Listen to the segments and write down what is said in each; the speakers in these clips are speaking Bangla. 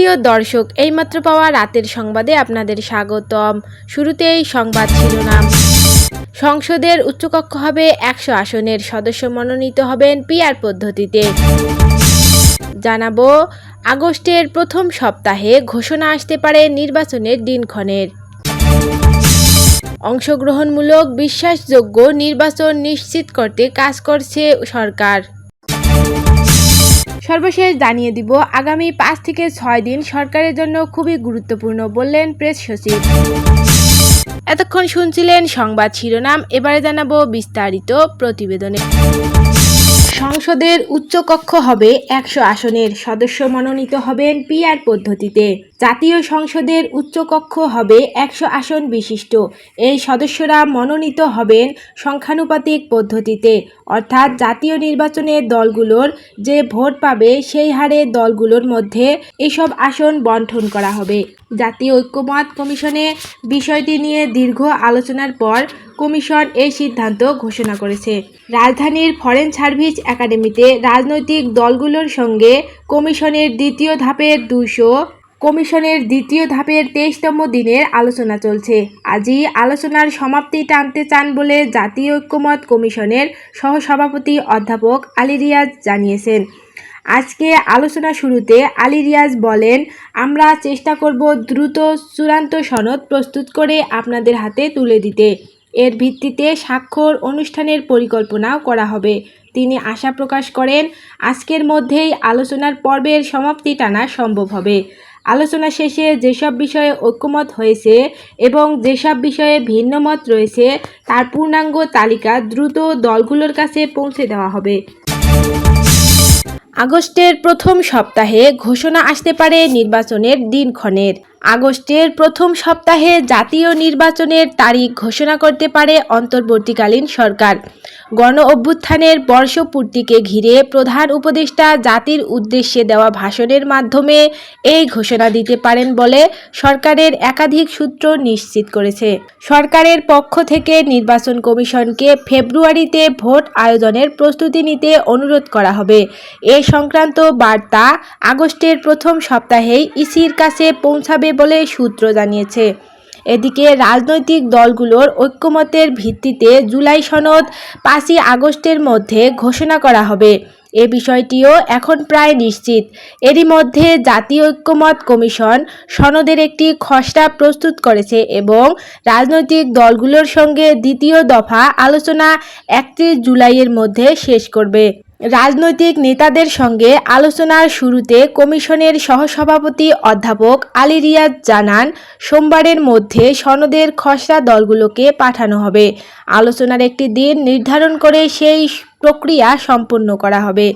সুপ্রিয় দর্শক, এইমাত্র পাওয়া রাতের সংবাদে আপনাদের স্বাগতম। শুরুতেই সংবাদ শিরোনাম। সংসদের উচ্চকক্ষ হবে একশো আসনের, সদস্য মনোনীত হবেন পিআর পদ্ধতিতে। জানাব, আগস্টের প্রথম সপ্তাহে ঘোষণা আসতে পারে নির্বাচনের দিনক্ষণের। অংশগ্রহণমূলক বিশ্বাসযোগ্য নির্বাচন নিশ্চিত করতে কাজ করছে সরকার। সর্বশেষ জানিয়ে দিব, আগামী পাঁচ থেকে ছয় দিন সরকারের জন্য খুবই গুরুত্বপূর্ণ বললেন প্রেস সচিব। এতক্ষণ শুনছিলেন সংবাদ শিরোনাম, এবারে জানাব বিস্তারিত প্রতিবেদনে। সংসদের উচ্চকক্ষ হবে একশো আসনের, সদস্য মনোনীত হবেন পিআর পদ্ধতিতে। জাতীয় সংসদের উচ্চকক্ষ হবে একশো আসন বিশিষ্ট। এই সদস্যরা মনোনীত হবেন সংখ্যানুপাতিক পদ্ধতিতে। অর্থাৎ জাতীয় নির্বাচনে দলগুলোর যে ভোট পাবে সেই হারে দলগুলোর মধ্যে এসব আসন বন্টন করা হবে। জাতীয় ঐক্যমত কমিশনে বিষয়টি নিয়ে দীর্ঘ আলোচনার পর কমিশন এই সিদ্ধান্ত ঘোষণা করেছে। রাজধানীর ফরেন সার্ভিস একাডেমিতে রাজনৈতিক দলগুলোর সঙ্গে কমিশনের দ্বিতীয় ধাপের দুশো কমিশনের দ্বিতীয় ধাপের তেইশতম দিনের আলোচনা চলছে। আজই আলোচনার সমাপ্তি টানতে চান বলে জাতীয় ঐক্যমত কমিশনের সহসভাপতি অধ্যাপক আলী রিয়াজ জানিয়েছেন। আজকে আলোচনা শুরুতে আলী রিয়াজ বলেন, আমরা চেষ্টা করব দ্রুত চূড়ান্ত সনদ প্রস্তুত করে আপনাদের হাতে তুলে দিতে। এর ভিত্তিতে স্বাক্ষর অনুষ্ঠানের পরিকল্পনাও করা হবে। তিনি আশা প্রকাশ করেন, আজকের মধ্যেই আলোচনার পর্বের সমাপ্তি টানা সম্ভব হবে। আলোচনা শেষে যেসব বিষয়ে ঐক্যমত হয়েছে এবং যেসব বিষয়ে ভিন্নমত রয়েছে, তার পূর্ণাঙ্গ তালিকা দ্রুত দলগুলোর কাছে পৌঁছে দেওয়া হবে। আগস্টের প্রথম সপ্তাহে ঘোষণা আসতে পারে নির্বাচনের দিনক্ষণের আগস্টের প্রথম সপ্তাহে জাতীয় নির্বাচনের তারিখ ঘোষণা করতে পারে অন্তর্বর্তীকালীন সরকার। গণ অভ্যুত্থানের বর্ষপূর্তিকে ঘিরে প্রধান উপদেষ্টা জাতির উদ্দেশ্যে দেওয়া ভাষণের মাধ্যমে এই ঘোষণা দিতে পারেন বলে সরকারের একাধিক সূত্র নিশ্চিত করেছে। সরকারের পক্ষ থেকে নির্বাচন কমিশনকে ফেব্রুয়ারিতে ভোট আয়োজনের প্রস্তুতি নিতে অনুরোধ করা হবে। এ সংক্রান্ত বার্তা আগস্টের প্রথম সপ্তাহেই ইসির কাছে পৌঁছাবে বলে সূত্র জানিয়েছে। এদিকে রাজনৈতিক দলগুলোর ঐক্যমতের ভিত্তিতে জুলাই সনদ পাঁচই আগস্টের মধ্যে ঘোষণা করা হবে। এ বিষয়টিও এখন প্রায় নিশ্চিত। এরই মধ্যে জাতীয় ঐক্যমত কমিশন সনদের একটি খসড়া প্রস্তুত করেছে এবং রাজনৈতিক দলগুলোর সঙ্গে দ্বিতীয় দফা আলোচনা একত্রিশ জুলাইয়ের মধ্যে শেষ করবে। রাজনৈতিক নেতাদের সঙ্গে আলোচনার শুরুতে কমিশনের সহসভাপতি অধ্যাপক আলী রিয়াজ জানান, সোমবারের মধ্যে সনদের খসড়া দলগুলোকে পাঠানো হবে। আলোচনার একটি দিন নির্ধারণ করে সেই প্রক্রিয়া সম্পন্ন করা হবে।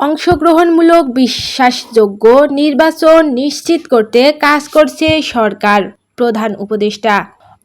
অংশগ্রহণমূলক বিশ্বাসযোগ্য নির্বাচন নিশ্চিত করতে কাজ করছে সরকার, প্রধান উপদেষ্টা।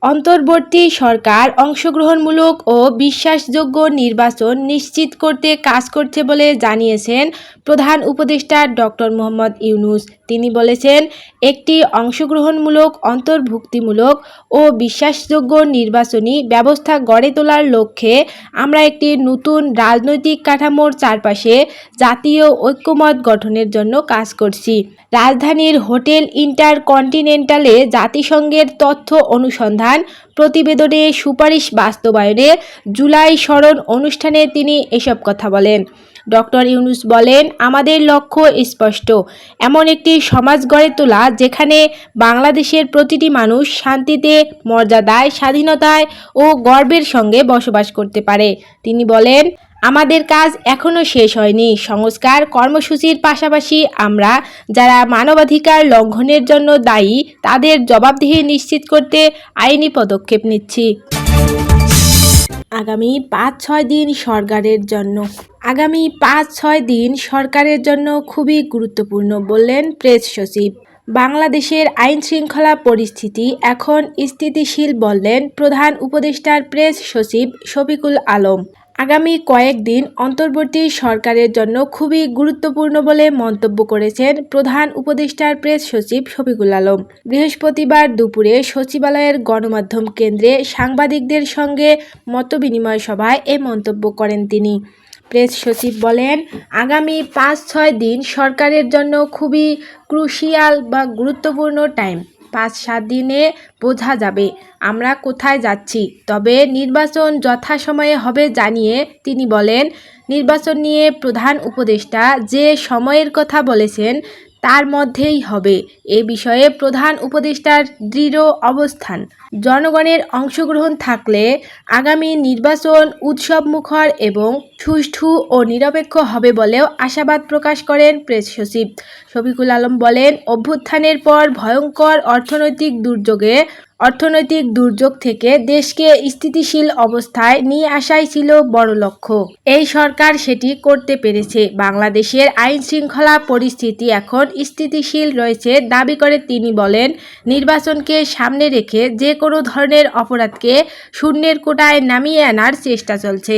অন্তর্বর্তী সরকার অংশগ্রহণমূলক ও বিশ্বাসযোগ্য নির্বাচন নিশ্চিত করতে কাজ করছে বলে জানিয়েছেন প্রধান উপদেষ্টা ডক্টর মোহাম্মদ ইউনুস। তিনি বলেছেন, একটি অংশগ্রহণমূলক, অন্তর্ভুক্তিমূলক ও বিশ্বাসযোগ্য নির্বাচনী ব্যবস্থা গড়ে তোলার লক্ষ্যে আমরা একটি নতুন রাজনৈতিক কাঠামোর চারপাশে জাতীয় ঐক্যমত গঠনের জন্য কাজ করছি। রাজধানীর হোটেল ইন্টারকন্টিনেন্টালে জাতিসংঘের তথ্য অনুসন্ধান প্রতিবেদনে সুপারিশ বাস্তবায়নে জুলাই স্মরণ অনুষ্ঠানে তিনি এসব কথা বলেন। ডক্টর ইউনুস বলেন, আমাদের লক্ষ্য স্পষ্ট। এমন একটি সমাজ গড়ে তোলা যেখানে বাংলাদেশের প্রতিটি মানুষ শান্তিতে, মর্যাদায়, স্বাধীনতায় ও গর্বের সঙ্গে বসবাস করতে পারে। তিনি বলেন আমাদের কাজ এখনও শেষ হয়নি। সংস্কার কর্মসূচির পাশাপাশি আমরা যারা মানবাধিকার লঙ্ঘনের জন্য দায়ী, তাদের জবাবদিহি নিশ্চিত করতে আইনি পদক্ষেপ নিচ্ছি। আগামী পাঁচ ছয় দিন সরকারের জন্য। আগামী পাঁচ ছয় দিন সরকারের জন্য খুবই গুরুত্বপূর্ণ বললেন প্রেস সচিব। বাংলাদেশের আইন শৃঙ্খলা পরিস্থিতি এখন স্থিতিশীল বললেন প্রধান উপদেষ্টার প্রেস সচিব শফিকুল আলম। আগামী কয়েকদিন অন্তর্বর্তী সরকারের জন্য খুবই গুরুত্বপূর্ণ বলে মন্তব্য করেছেন প্রধান উপদেষ্টার প্রেস সচিব শফিকুল আলম। বৃহস্পতিবার দুপুরে সচিবালয়ের গণমাধ্যম কেন্দ্রে সাংবাদিকদের সঙ্গে মতবিনিময় সভায় এ মন্তব্য করেন তিনি। প্রেস সচিব বলেন, আগামী পাঁচ ছয় দিন সরকারের জন্য খুবই ক্রুশিয়াল বা গুরুত্বপূর্ণ টাইম। পাঁচ সাত দিনে বোঝা যাবে। আমরা কোথায় যাচ্ছি? তবে নির্বাচন যথাসময়ে হবে জানিয়ে তিনি বলেন, নির্বাচন নিয়ে প্রধান উপদেষ্টা যে সময়ের কথা বলেছেন, তার মধ্যেই হবে। এ বিষয়ে প্রধান উপদেষ্টার দৃঢ় অবস্থান। জনগণের অংশগ্রহণ থাকলে আগামী নির্বাচন উৎসবমুখর এবং সুষ্ঠু ও নিরপেক্ষ হবে বলেও আশাবাদ প্রকাশ করেন প্রেস সচিব। শফিকুল আলম বলেন, অভ্যুত্থানের পর ভয়ঙ্কর অর্থনৈতিক দুর্যোগে, অর্থনৈতিক দুর্যোগ থেকে দেশকে স্থিতিশীল অবস্থায় নিয়ে আসাই ছিল বড় লক্ষ্য। এই সরকার সেটি করতে পেরেছে। বাংলাদেশের আইন শৃঙ্খলা পরিস্থিতি এখন স্থিতিশীল রয়েছে দাবি করে তিনি বলেন, নির্বাচনকে সামনে রেখে যে কোনো ধরনের অপরাধকে শূন্যের কোটায় নামিয়ে আনার চেষ্টা চলছে।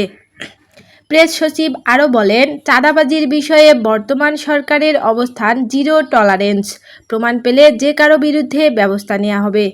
প্রেস সচিব আরও বলেন, চাঁদাবাজির বিষয়ে বর্তমান সরকারের অবস্থান জিরো টলারেন্স। প্রমাণ পেলে যে কারও বিরুদ্ধে ব্যবস্থা নেওয়া হবে।